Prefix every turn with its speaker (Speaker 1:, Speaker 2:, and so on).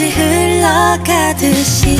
Speaker 1: 흘러가듯이.